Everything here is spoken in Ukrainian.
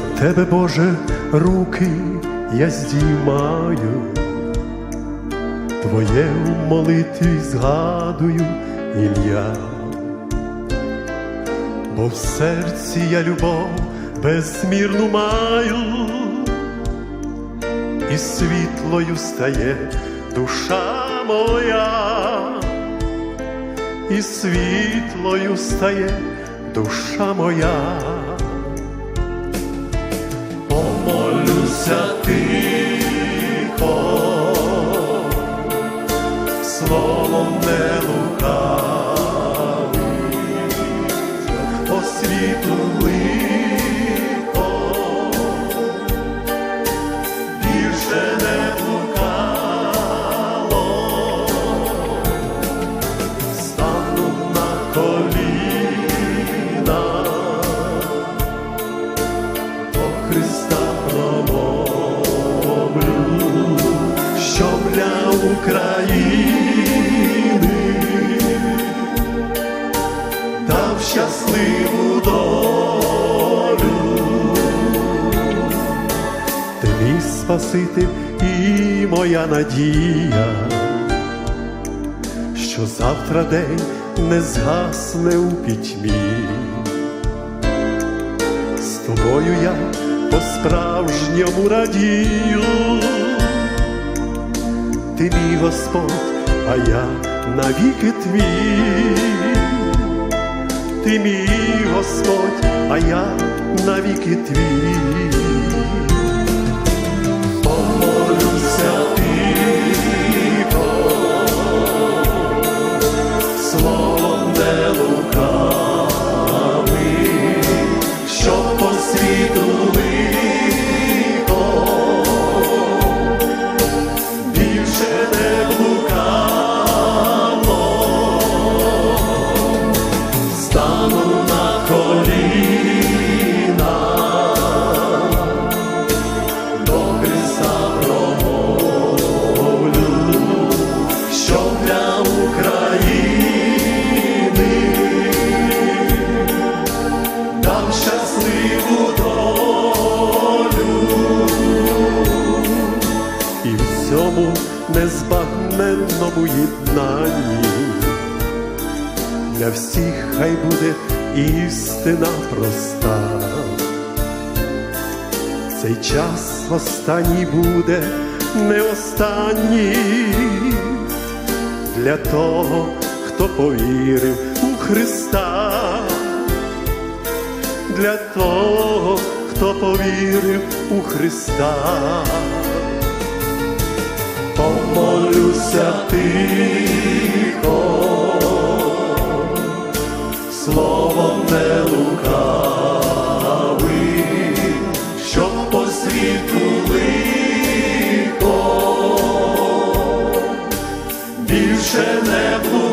Тебе, Боже, руки я здіймаю, Твоє в молитві згадую ім'я, бо в серці я любов безмірну маю, і світлою стає душа моя, і світлою стає душа моя. Помолюся тихо, України. Дав щасливу долю. Ти мій Спаситель і моя надія, що завтра день не згасне у пітьмі. З тобою я по-справжньому радію, ти мій Господь, а я навіки твій, ти мій Господь, а я навіки твій. Помолюся тихо, словом незбагненному єднанні для всіх хай буде істина проста. Цей час останній буде не останній для того, хто повірив у Христа для того, хто повірив у Христа помолюся тихо, словом не лукавим, що по світу лихо більше не блукав.